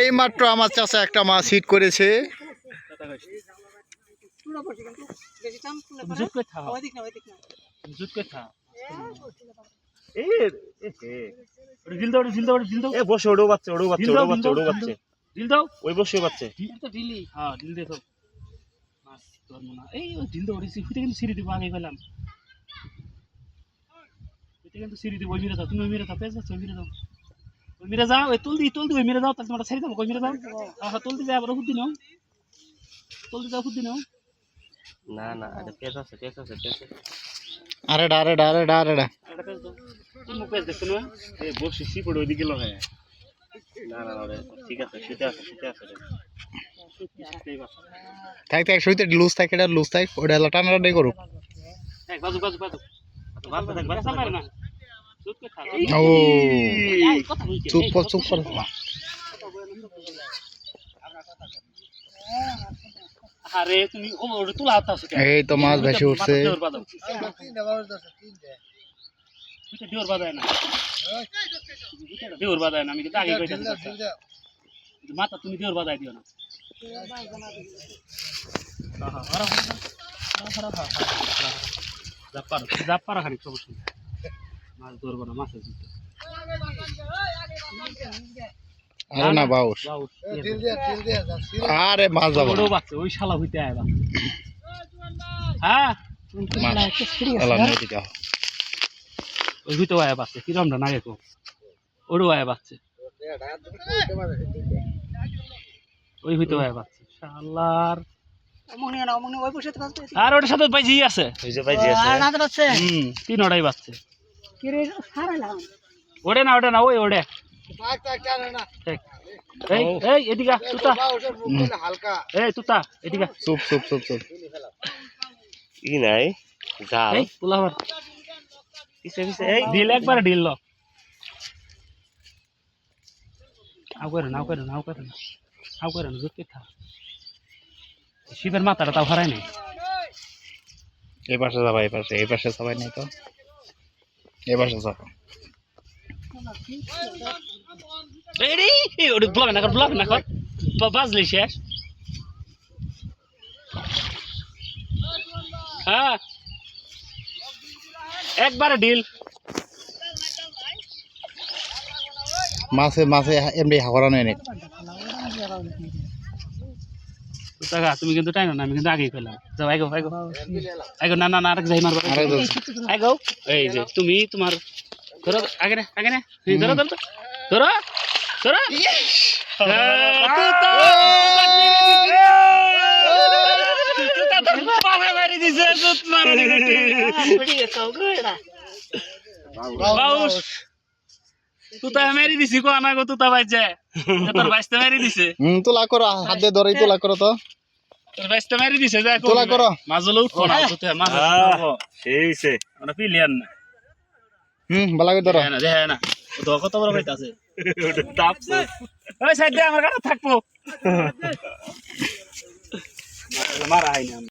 এই মাত্র আমার চাষা একটা মাছ হিট করেছে। দাও ওটা দিল দাও ওটা দিল দাও এ বসে ওড়ো বাচ্চা ওড়ো বাচ্চা ওড়ো বাচ্চা ওড়ো বাচ্চা। দিল দাও ওই বসে বাচ্চা। হ্যাঁ দিল দে তো মাছ ধরবো না এই ওই দিল দাও কিন্তু সিঁড়ি দিব আগে পেলাম হুইতে কিন্তু সিঁড়ি দিব ওই মিরে দাও তুমি ওই মিরে দাও পেয়ে যাচ্ছ ওই মিরে দাও ওই মিরে যাও ওই তুল দি তুল দি ওই মিরে দাও তাহলে তোমার ছেড়ে দেবো ওই মিরে দাও হ্যাঁ তুল দি যাও আবার হুদ্দি নাও। যাও হুদ্দি নাও। না না পেঁচ আছে পেঁচ আছে আছে। আরে ডারে ডারে ডারে ডা একটা পেজ দাও। তুমি মুখ পেজ দেখছ না? এ বসে সিপড় ওইদিকে লো হ্যাঁ না না না ওরে, ঠিক আছে শুতে আছে শুতে আছে রে। থাক থাক শুইতে লুজ থাকে এটা লুজ থাক ওটা হলো টানাটানি করুক। এক বাজু বাজু বাজু বাচ্চা থাক বাচ্চা সামনে ও চুপ কর চুপ কর এই তো মাছ ভেসে উঠছে মাথা তুমি দেওর বাদায় দিও না জাপ পারা খানিক নেই। মাছ ধরবো না মাছের আরে না বাউস। আরে মাছ যাব ওই শালা হইতে আয় বাচ্চা হ্যাঁ। ওই হইতে আয় বাচ্চা কিরমটা না রেখো ওরও আয় বাচ্চা ওই হইতে আয় বাচ্চা শালার। আর ওটার সাথে বাইজি আছে। ওই ভাই যে আছে। হুম তিন ওটাই বাচ্চা ওড়ে না ওড়ে না ওই ওড়ে ঠিক। এই এই এদিকে আ, তুতা হুম, এই তুতা এদিকে চুপ চুপ চুপ চুপ ই নাই জাল এই পোলাবার পিছে পিছে এই ডিল একবার ডিল লো আও করে না আও করে না আও করে না আও করে না জুত খা শিবের মাথাটা তাও হারায় নাই এই পাশে যাবা এই পাশে এই পাশে সবাই নেই তো যাব এই ওটা ব্লক না কর ব্লক না কর। বাজলি শেষ। হ্যাঁ। একবারে ডিল মাছে মাছে এমনি হাওড়া নেই নাকি টাকা তুমি কিন্তু টাইম না আমি কিন্তু আগেই পেলাম যাও আইগো আইগো আইগো না না না আরেক যাই মারবো আরেক যাও। আইগো এই যে তুমি তোমার ধরো আগে না আগে না এই ধরো ধরো ধরো ধরো হ্যাঁ, তুতা! তুতা তোর পায়ে মারি দিছে, তুত মারি দিছে। বাউস। তুতা মেরি দিছি। কো আনা গো তুতা বাইছে তোর বাইসতে মেরি দিছে হুম তোলা করো হাত দিয়ে ধরেই তোলা করো তো তোর বাইসতে মেরি দিছে যা তোলা করো। মাজলে উঠো না তুতে মাজলে উঠো আমরা পিলিয়ান না হুম ভালো করে ধরো না দেখে না। তো কত বড় কইতাছে ওটা তাপ ওই সাইড আমার কাছে থাকব। মারা আমি